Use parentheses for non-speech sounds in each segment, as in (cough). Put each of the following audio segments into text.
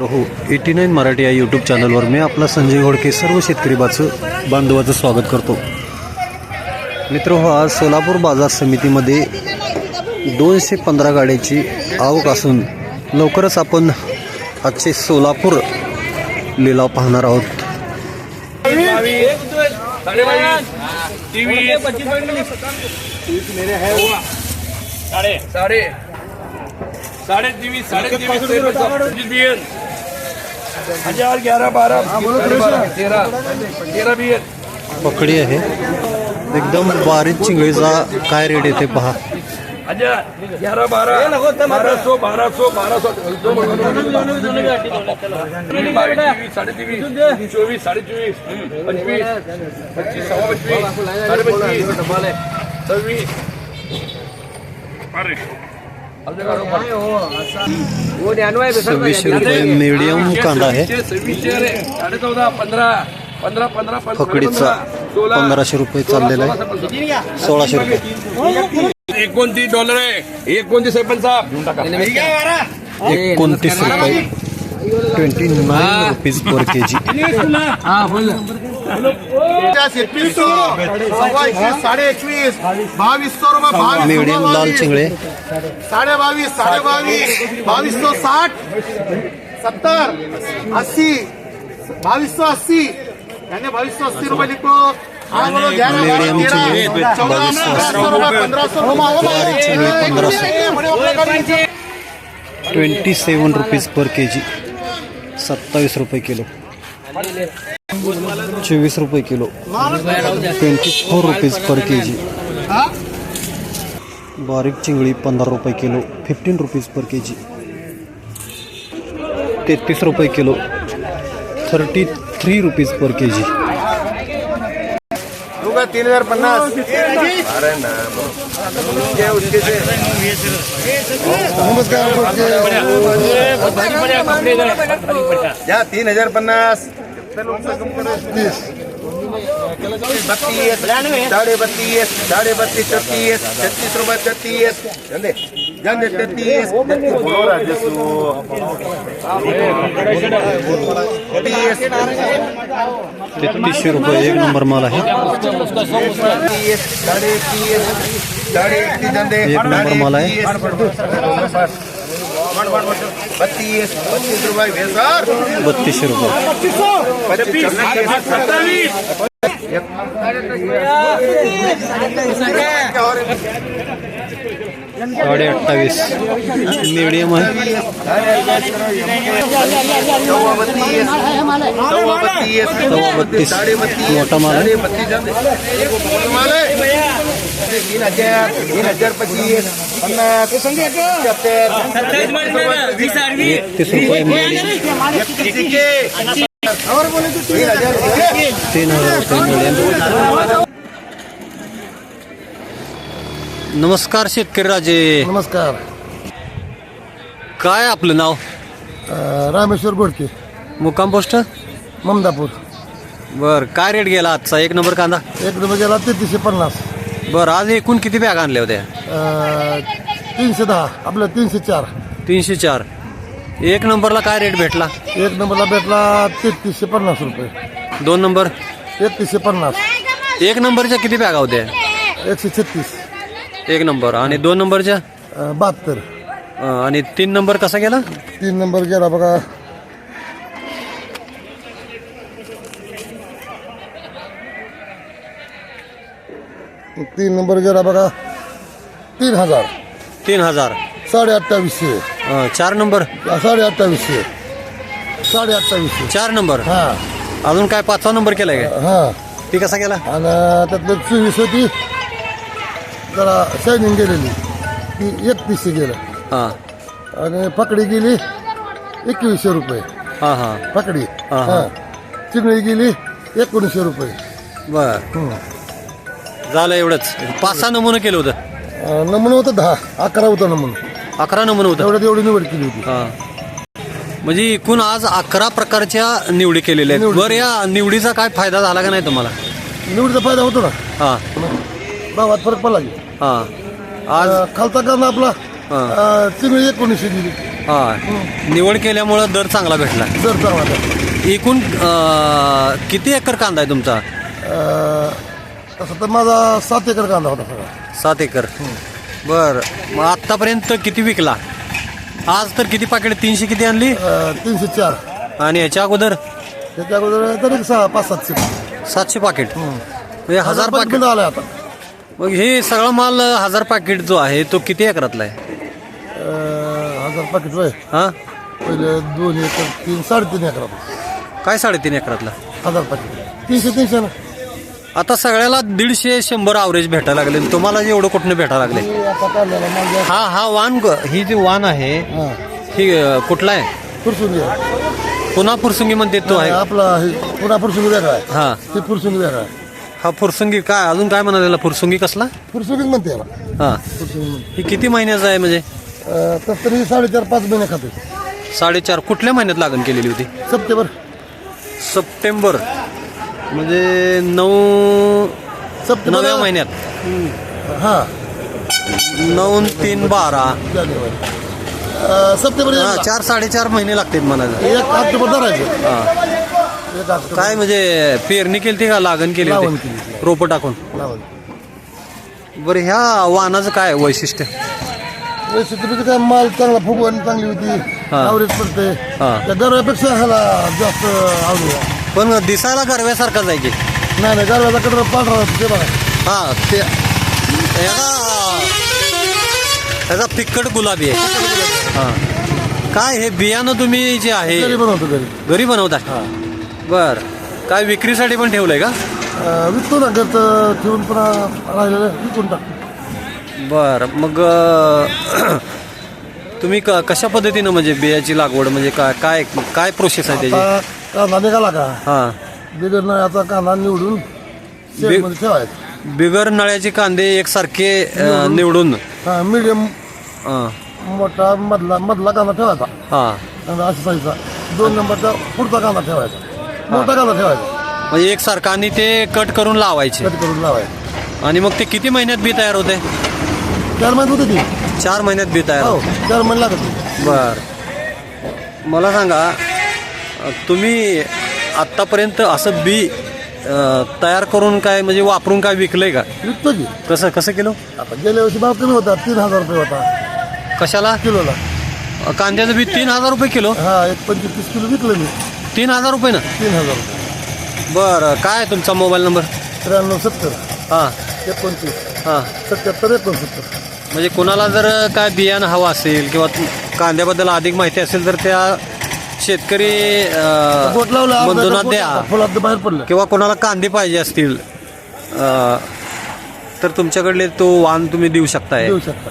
हो eighty nine Marathi या YouTube चॅनलवर मी आपला संजय घोडके सर्व शेतकरी बाचं बांधवाचं स्वागत करतो मित्र हो आज सोलापूर बाजार समितीमध्ये दोनशे पंधरा गाड्याची आवक असून लवकरच आपण आजचे सोलापूर लिलाव पाहणार आहोत साडे हज़ार ग्यारह बारह। बारह। तेरह। तेरह बियन पकडी आहे एकदम बारीक चिंगळीचा काय रेट येते पहा। हज़ार ग्यारह बारह। बारह सौ बारह सौ बारह सौ। तेवीस चोवीस साडे चोवीस पंचवीस पच्चीस साडे पंचवीस सव्वीस अरे सव्वीसशे रुपये मीडियम कांदा आहे. सोळा पंधराशे रुपये चाललेला आहे. सोळाशे रुपये. एकोणतीस डॉलर आहे. एकोणतीस सरपंच साहेब एकोणतीस रुपये. Twenty nine rupees per K G एकवीस सव्वा एकवीस साडे एकवीस. बावीसशे रुपये बावीस मीडियम लाल चिंगळे. साडे बावीस साडे बावीस. बावीस सौ साठ. सत्तर अस्सी. बावीस सौ अस्सी. यानी बावीस सौ अस्सी रुपये लिखो. सौ सौ सौ। ट्वेंटी सेवन रुपीज पर के जी सत्तावीस रुपये किलो. चोवीस रुपये kilo. Twenty four rupees per K G बारीक चिंगळी पंद्रह रुपये kilo. Fifteen rupees per K G तेहतीस रुपये kilo. Thirty three rupees per K G तीन हज़ार पन्नास अरे ना क्या उसके से या तीन हज़ार पन्नास। बत्तीस साढ़े बत्तीस साढ़े बत्तीस छत्तीस छत्तीस रुपये छत्तीस जानते जानते छत्तीस बोलो रुपये एक नंबर माल आहे साढ़े तीस साढ़े एक नंबर माल आहे. बत्तीस बत्तीस रुपये भेसर बत्तीसशे रुपये. साडे अठ्ठावीस. मीडियम आहे. मोठा माल आहे. तीन हजार तीन हजार पच्चीस पन्नास नमस्कार शेतकरी राजे. नमस्कार. काय आपलं नाव? रामेश्वर गोडके मुक्काम पोस्ट ममदापूर. बर काय रेट गेला आजचा? एक नंबर कांदा? एक नंबर गेला तेहतीसशे पन्नास. बर आज एकूण किती बॅग आणल्या होत्या? अ, तीनशे दहा आपलं तीनशे चार. तीनशे चार. एक नंबरला काय रेट भेटला? एक नंबरला भेटला तेहतीसशे पन्नास रुपये. दोन नंबर? एकतीसशे पन्नास. एक नंबरच्या किती बॅगा होत्या? एकशे छत्तीस. एक नंबर. आणि दोन नंबरच्या? अ, बहात्तर. अं, आणि तीन नंबर कसा गेला? तीन नंबर गेला बघा तीन नंबर गेला बघा. तीन हजार. तीन हजार. साडे अठ्ठावीसशे अं, चार नंबर. साडे अठ्ठावीसशे साडे अठ्ठावीसशे चार नंबर. हा. अजून काय पाचवा नंबर केलाय काय हा. ती कसा गेला? आणि त्यातलं चोवीस होती. जरा शायनिंग गेलेली. ती एकतीसशे गेलं. हां. आणि पकडी गेली एकवीसशे रुपये. हां हां. पकडी. हा, हा. हा. चिंगळी गेली एकोणीसशे रुपये. बर. हं. झालं एवढंच. पाच सहा नमुनं केलं होतं. अं, नमुनं होतं दहा. अकरा होतं नमुनं. अकरा नमुनं होतं. एवढ्यात एवढी निवड केली होती. हां. म्हणजे एकूण आज अकरा प्रकारच्या निवडी केलेल्या आहेत. निवडी. बरं या निवडीचा काय फायदा झाला का नाही तुम्हाला? निवडीचा फायदा होतो ना. हां. भावात फरक पडला की. हां. आज अं, खालचा कांदा आपला हा. अं, चिंगळी एकोणीसशे गेली हा. निवड केल्यामुळं दर चांगला भेटला. दर चांगला. एकूण अं, किती एकर कांदा आहे तुमचा? अं, तसं तर माझा सात एकर कांदा होता सगळा. सात एकर. बर. मग आत्तापर्यंत किती विकला? आज तर किती पाकिट? तीनशे किती आणली? अं, तीनशे चार. आणि याच्या अगोदर? त्याच्या अगोदर तरी सहा पाच सातशे. सातशे पाकिट. म्हणजे हजार पाकिट आलाय आता. मग हे सगळा माल हजार पाकिट जो आहे तो किती एकरातला आहे? अं, हजार पाकिट वय हा? पहिले दोन एकर तीन साडेतीन एकरात. काय साडेतीन एकरातला? हजार पाकिट. तीनशे तीनशे ना. आता सगळ्याला दीडशे शंभर अवरेज भेटायला लागले. तुम्हाला एवढं कुठनं भेटायला लागले? हे. हा ग- ही जी वाण आहे हा. अं, कुठला आहे? फुरसुंगी. पुन्हा फुरसुंगी म्हणते तो आहे. आपला हे पुन्हा फुरसुंगी वेगळा आहे. हा. ते फुरसुंगी वेगळा आहे. हा फुरसुंगी काय अजून काय म्हणाले फुरसुंगी कसला? फुरसुंगीच म्हणते याला. हा. फुरसुंगी म्हणते. ही किती महिन्याचा आहे म्हणजे? अं, तसं तरी साडेचार पाच महिने खाते. साडेचार कुठल्या महिन्यात लागण केलेली होती? सप्टेंबर. सप्टेंबर. म्हणजे नऊ सप्टेंबर नव्या महिन्यात. हा. नऊ न तीन बारा. जानेवारी. अं, सप्टेंबर हा एकला. चार साडेचार महिने लागतात म्हणायचं एक ऑक्टोबर धरायचं हा. एक ऑक्टोबर काय म्हणजे पेरणी केली का? लागण केली होती? केली. रोपं टाकून. लावायचं. बरं ह्या वाहनाचं काय वैशिष्ट्य? रेसिपी काय माल चांगला फुगवण चांगली होती. हा. आवरेज पडते हा. त्या ह्याला जास्त आवडू पण दिसायला गरव्यासारखाच आहे की. नाही नाही गरव्याचा कटर पांढरा होता ते बघा. हा ते याचा याचा फिक्कट गुलाबी आहे. हा. काय हे बियाणं तुम्ही जे आहे? घरी बनवतो घरी. घरी बनवताय? बर. काय विक्रीसाठी पण ठेवलंय का? अं, विकतो ना गत ठेवून पुन्हा राहिलेलं विकून टाकतो. बर मग अं, तुम्ही क कशा पद्धतीनं म्हणजे बियाची लागवड म्हणजे काय काय काय प्रोसेस आहे त्याची? आता कांदा निघाला का? हा. बिगर नळ्याचा कांदा निवडून शेडमध्ये ठेवायचा. बिगर नळ्याचे कांदे एकसारखे अं, निवडून हा मीडियम मोठा मधला मधला कांदा ठेवायचा. हा. कांदा असा साईजचा. दोन नंबरचा पुढचा कांदा ठेवायचा. मोठा कांदा ठेवायचा. म्हणजे एकसारखं आणि ते कट करून लावायचे. कट करून लावायचा. आणि मग ते किती महिन्यात बी तयार होते? चार महिने होते ती चार महिन्यात बी तयार हो होते. चार महिने लागत होते. बर. मला सांगा तुम्ही आत्तापर्यंत असं बी तयार करून काय म्हणजे वापरून काय विकलंय का? विकतो की. कसं कसं किलो? आता गेल्या वर्षी भाव कमी होता तीन हजार रुपये होता. कशाला? किलोला. कांद्याचं बी तीन हजार रुपये किलो. हा एक पंचवीस किलो विकलं मी. तीन हजार रुपये ना? तीन हजार रुपये. बरं काय तुमचा मोबाईल नंबर? त्र्याण्णव सत्तर. हां. एकोणतीस. हां. सत्याहत्तर एकोणसत्तर. म्हणजे कोणाला जर काय बियाणं हवं असेल किंवा कांद्याबद्दल अधिक माहिती असेल तर त्या शेतकरी अ, बोट लावला बंधूंना द्या. फुलात बाहेर पडलं. किंवा कोणाला कांदे पाहिजे असतील अ, तर तुमच्याकडले तो वाण तुम्ही देऊ शकताय. देऊ शकता.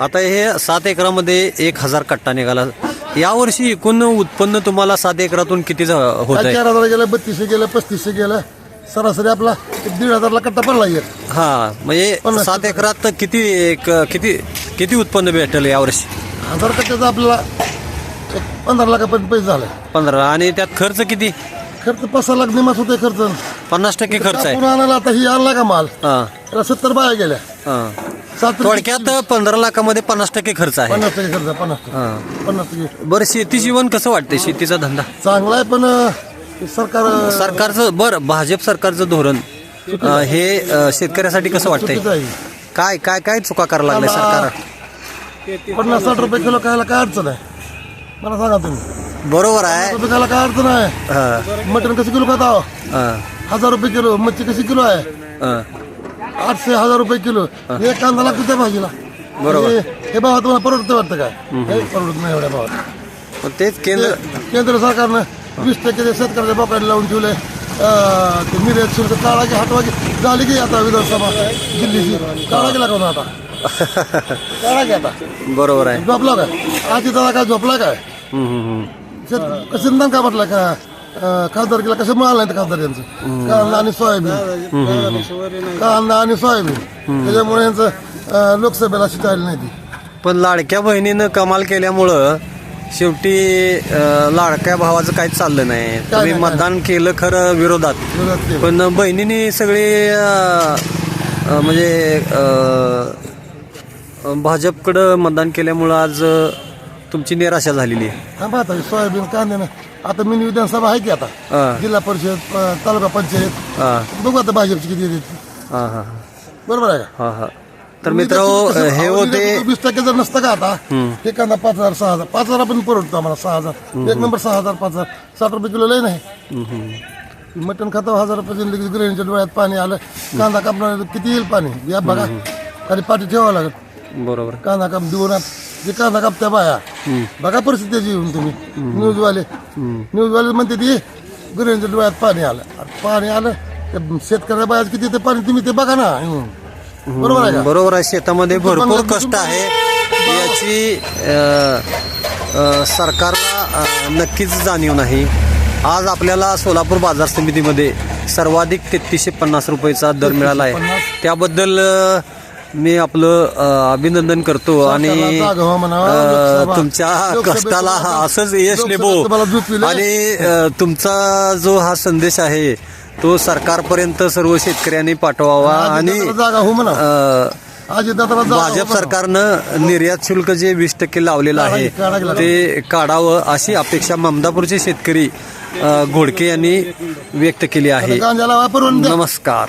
आता हे सात एकरामध्ये एक हजार कट्टा निघाला. यावर्षी एकूण उत्पन्न तुम्हाला सात एकरातून किती होत आहे? चार हजार गेलं बत्तीसशे गेलं पस्तीसशे गेलं. सरासरी आपला एक दीड हजारला कट्टा पडला एक. हा म्हणजे पन्नास सात एकरात किती एक किती किती उत्पन्न भेटेल यावर्षी? हजार कट्ट्याचा आपल्याला एक पंधरा लाखापर्यंत पैसे झाले. पंधरा. आणि त्यात खर्च किती? खर्च पाच सहा लाख निमास होते खर्च. पन्नास टक्के खर्च आहे. आणायला आता ही आणला का माल? हा. त्याला सत्तर बाया गेल्या. हा. सात थोडक्यात पंधरा लाखामध्ये पन्नास टक्के खर्च आहे. पन्नास टक्के खर्च पन्नास टक्के. हा. पन्नास टक्के. बरं शेती जीवन कसं वाटते शेतीचा धंदा? चांगला आहे पण अं, सरकार अं, सरकारचं बरं भाजप सरकारचं धोरण अं, हे अं, शेतकऱ्यासाठी कसं वाटतंय? चुकीचं आहे. काय काय काय चुका करायला लागले सरकार? पन्नास साठ रुपये किलो खायला काय अडचण आहे? मला सांगा तुम्ही. बरोबर आहे. रुपये खायला काय अडचण आहे? हा, मटण कसं किलो खाता हा, हजार रुपये किलो. मच्छी कशी किलो आहे? हा. आठशे हजार रुपये किलो. एक कांदा लागतो त्या भाजीला. बरोबर. हे- हे भाव तुम्हाला परवडतं वाटतं काय? हे परवडत नाही एवढ्या भावात. तेच केंद्र ते केंद्र सरकारनं वीस टक्के ते शेतकऱ्याच्या बोकायला लावून ठेवले ते निर्यात शुल्क काळा की हटवा की झाली की आता विधानसभा दिल्लीची. काळा गेला कोण आता. (laughs) की आता? बरोबर आहे. झोपला काय? आधी दादा काय झोपला काय? हम्म, हम्म, हम्म. शेत- कसं निदान काय म्हटलं? का अं, खासदारकीला कसं मिळालं नाही खासदार यांचं? कांदा आणि सोयाबीन. कांदा आणि सोयाबीन. त्याच्यामुळे यांचं अं, लोकसभेला शिकायला नाही ती. पण लाडक्या बहिणीनं कमाल केल्यामुळं शेवटी अं, लाडक्या भावाचं काहीच चाललं नाही. तुम्ही नाही, मतदान केलं खरं विरोधात. विरोधात केलं. पण बहिणीने सगळे अं, अं, म्हणजे अं, भाजपकडं मतदान केल्यामुळं आज तुमची निराशा झालेली आहे. हा पाहता सोयाबीन कांद्यानं. आता मिनी विधानसभा आहे की आता? हा. जिल्हा परिषद तालुका पंचायत. हा. बघू आता भाजपची किती येते. हा हा. बरोबर आहे का? हा हा. तर मित्र हे होते वीस टक्के जर नसतं का आता? हे कांदा पाच हजार सहा हजार. पाच हजार आपण परवडतो आम्हाला सहा हजार. एक नंबर सहा हजार पाच हजार. साठ रुपये किलो लय नाही. मटण खातं हजार रुपये दिले गृहिणीच्या डोळ्यात पाणी आलं. कांदा कापणार किती येईल पाणी? या बघा. खाली पाठी ठेवावं लागत बरोबर. कांदा काप दिवनात जे कांदा कापत्या बाया. बघा परिस्थिती त्याची येऊन तुम्ही. न्यूजवाले. न्यूजवाले म्हणते ती गृहिणीच्या डोळ्यात पाणी आलं. अरे पाणी आलं ते शेतकऱ्या बायात किती ते पाणी तुम्ही ते बघा ना. येऊन. बरोबर आहे का? बरोबर आहे शेतामध्ये भरपूर कष्ट आहे. याची अं, अं, सरकारला अं, नक्कीच जाणीव नाही. आज आपल्याला सोलापूर बाजार समितीमध्ये सर्वाधिक तेहतीसशे पन्नास रुपयेचा दर मिळाला आहे. त्याबद्दल अं, मी आपलं अभिनंदन करतो आणि तुमच्या कष्टाला असंच यश झोपविलं. आणि तुमचा जो हा संदेश आहे तो सरकारपर्यंत सर्व शेतकऱ्यांनी पाठवावा आणि हो हो भाजप. सरकारनं निर्यात शुल्क जे वीस टक्के लावलेलं आहे. ते काढावं अशी अपेक्षा ममदापूरचे शेतकरी घोडके यांनी व्यक्त केली आहे नमस्कार